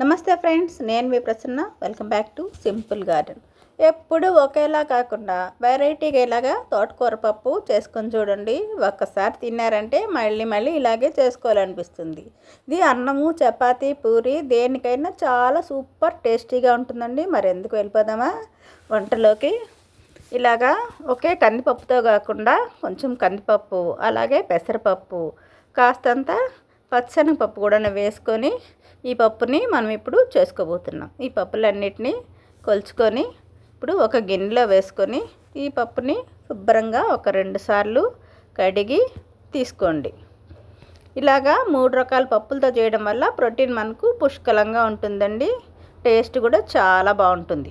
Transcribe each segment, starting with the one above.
నమస్తే ఫ్రెండ్స్ నేను మీ Prasanna. Welcome back to simple garden. ఎప్పుడు ఒకేలా కాకుండా వెరైటీగా ఇలాగా తోటకూర పప్పు చేసుకొని చూడండి. ఒక్కసారి తిన్నారంటే మళ్ళీ మళ్ళీ ఇలాగే చేసుకోవాలనిపిస్తుంది. ఇది అన్నము చపాతీ పూరి దేనికైనా చాలా సూపర్ టేస్టీగా ఉంటుందండి. మరి ఎందుకు వెళ్ళిపోదామా? వంటలోకి. ఇలాగా ఒకే కందిపప్పుతో కాకుండా కొంచెం కందిపప్పు అలాగే పెసరపప్పు కాస్తంత పచ్చనగపప్పు కూడా వేసుకొని ఈ పప్పుని మనం ఇప్పుడు చేసుకోబోతున్నాం. ఈ పప్పులన్నిటినీ కొలుచుకొని ఇప్పుడు ఒక గిన్నెలో వేసుకొని ఈ పప్పుని శుభ్రంగా ఒక రెండు సార్లు కడిగి తీసుకోండి. ఇలాగా మూడు రకాల పప్పులతో చేయడం వల్ల ప్రోటీన్ మనకు పుష్కలంగా ఉంటుందండి. టేస్ట్ కూడా చాలా బాగుంటుంది.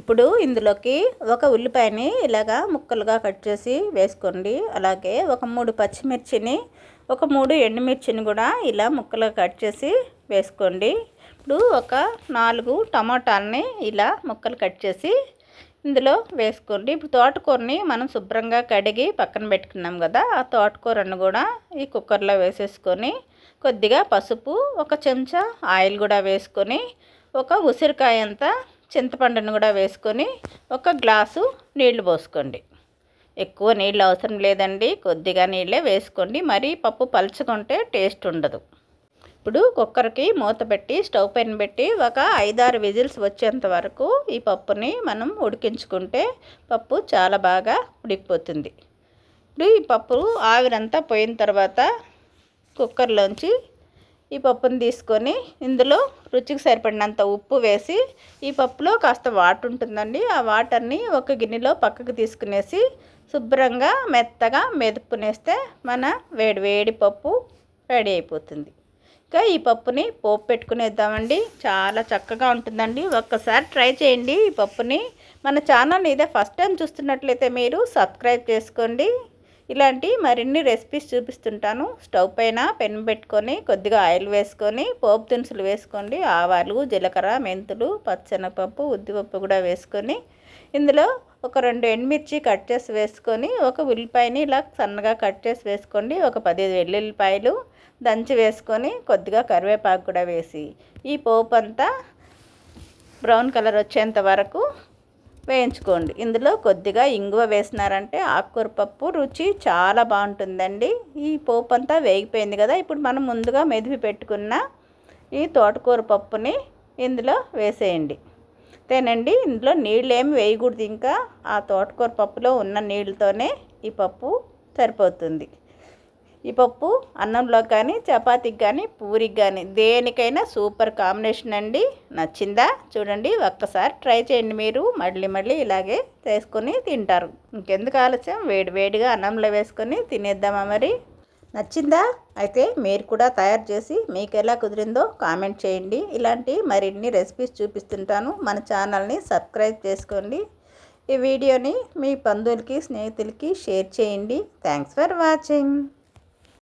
ఇప్పుడు ఇందులోకి ఒక ఉల్లిపాయని ఇలాగా ముక్కలుగా కట్ చేసి వేసుకోండి. అలాగే ఒక మూడు పచ్చిమిర్చిని ఒక మూడు ఎండుమిర్చిని కూడా ఇలా ముక్కలుగా కట్ చేసి వేసుకోండి. ఇప్పుడు ఒక నాలుగు టమాటాలని ఇలా ముక్కలు కట్ చేసి ఇందులో వేసుకోండి. ఇప్పుడు తోటకూరని మనం శుభ్రంగా కడిగి పక్కన పెట్టుకున్నాం కదా ఆ తోటకూరను కూడా ఈ కుక్కర్లో వేసేసుకొని కొద్దిగా పసుపు ఒక చెంచా ఆయిల్ కూడా వేసుకొని ఒక ఉసిరికాయ అంతా చింతపండును కూడా వేసుకొని ఒక గ్లాసు నీళ్ళు పోసుకోండి. ఎక్కువ నీళ్ళు అవసరం లేదండి. కొద్దిగా నీళ్ళే వేసుకోండి. మరీ పప్పు పలుచుకుంటే టేస్ట్ ఉండదు. ఇప్పుడు కుక్కర్కి మూత పెట్టి స్టవ్ పైన పెట్టి ఒక ఐదారు విజిల్స్ వచ్చేంత వరకు ఈ పప్పుని మనం ఉడికించుకుంటే పప్పు చాలా బాగా ఉడికిపోతుంది. ఇప్పుడు ఈ పప్పు ఆవిరంతా పోయిన తర్వాత కుక్కర్లోంచి ఈ పప్పుని తీసుకొని ఇందులో రుచికి సరిపడినంత ఉప్పు వేసి ఈ పప్పులో కాస్త వాటర్ ఉంటుందండి. ఆ వాటర్ని ఒక గిన్నెలో పక్కకు తీసుకునేసి శుభ్రంగా మెత్తగా మెదుపునేస్తే మన వేడి వేడి పప్పు రెడీ అయిపోతుంది. ఇంకా ఈ పప్పుని పోపు పెట్టుకునేద్దామండి. చాలా చక్కగా ఉంటుందండి. ఒక్కసారి ట్రై చేయండి ఈ పప్పుని. మన ఛానల్ ఇదే ఫస్ట్ టైం చూస్తున్నట్లయితే మీరు సబ్స్క్రైబ్ చేసుకోండి. ఇలాంటి మరిన్ని రెసిపీస్ చూపిస్తుంటాను. స్టవ్ పైన పెన్ పెట్టుకొని కొద్దిగా ఆయిల్ వేసుకొని పోపు దినుసులు వేసుకోండి. ఆవాలు జీలకర్ర మెంతులు పచ్చనపప్పు ఉద్దిపప్పు కూడా వేసుకొని ఇందులో ఒక రెండు ఎండుమిర్చి కట్ చేసి వేసుకొని ఒక ఉల్లిపాయని ఇలా సన్నగా కట్ చేసి వేసుకోండి. ఒక పదిహేను వెల్లుల్లిపాయలు దంచి వేసుకొని కొద్దిగా కరివేపాకు కూడా వేసి ఈ పోపు అంతా బ్రౌన్ కలర్ వచ్చేంత వరకు వేయించుకోండి. ఇందులో కొద్దిగా ఇంగువ వేసినారంటే ఆకుకూర పప్పు రుచి చాలా బాగుంటుందండి. ఈ పోపు అంతా వేగిపోయింది కదా ఇప్పుడు మనం ముందుగా మెదిపి పెట్టుకున్న ఈ తోటకూర పప్పుని ఇందులో వేసేయండి. అంతేనండి ఇందులో నీళ్ళు ఏమి వేయకూడదు. ఇంకా ఆ తోటకూర పప్పులో ఉన్న నీళ్ళతోనే ఈ పప్పు సరిపోతుంది. ఈ పప్పు అన్నంలో కానీ చపాతీకి కానీ పూరికి కానీ దేనికైనా సూపర్ కాంబినేషన్ అండి. నచ్చిందా? చూడండి ఒక్కసారి ట్రై చేయండి మీరు. మళ్ళీ మళ్ళీ ఇలాగే చేసుకొని తింటారు. ఇంకెందుకు ఆలస్యం? వేడి వేడిగా అన్నంలో వేసుకొని తినేద్దామా మరి? నచ్చిందా? అయితే మీరు కూడా తయారు చేసి మీకు ఎలా కుదిరిందో కామెంట్ చేయండి. ఇలాంటి మరిన్ని రెసిపీస్ చూపిస్తుంటాను. మన ఛానల్ని సబ్స్క్రైబ్ చేసుకోండి. ఈ వీడియోని మీ బంధువులకి స్నేహితులకి షేర్ చేయండి. Thanks for watching.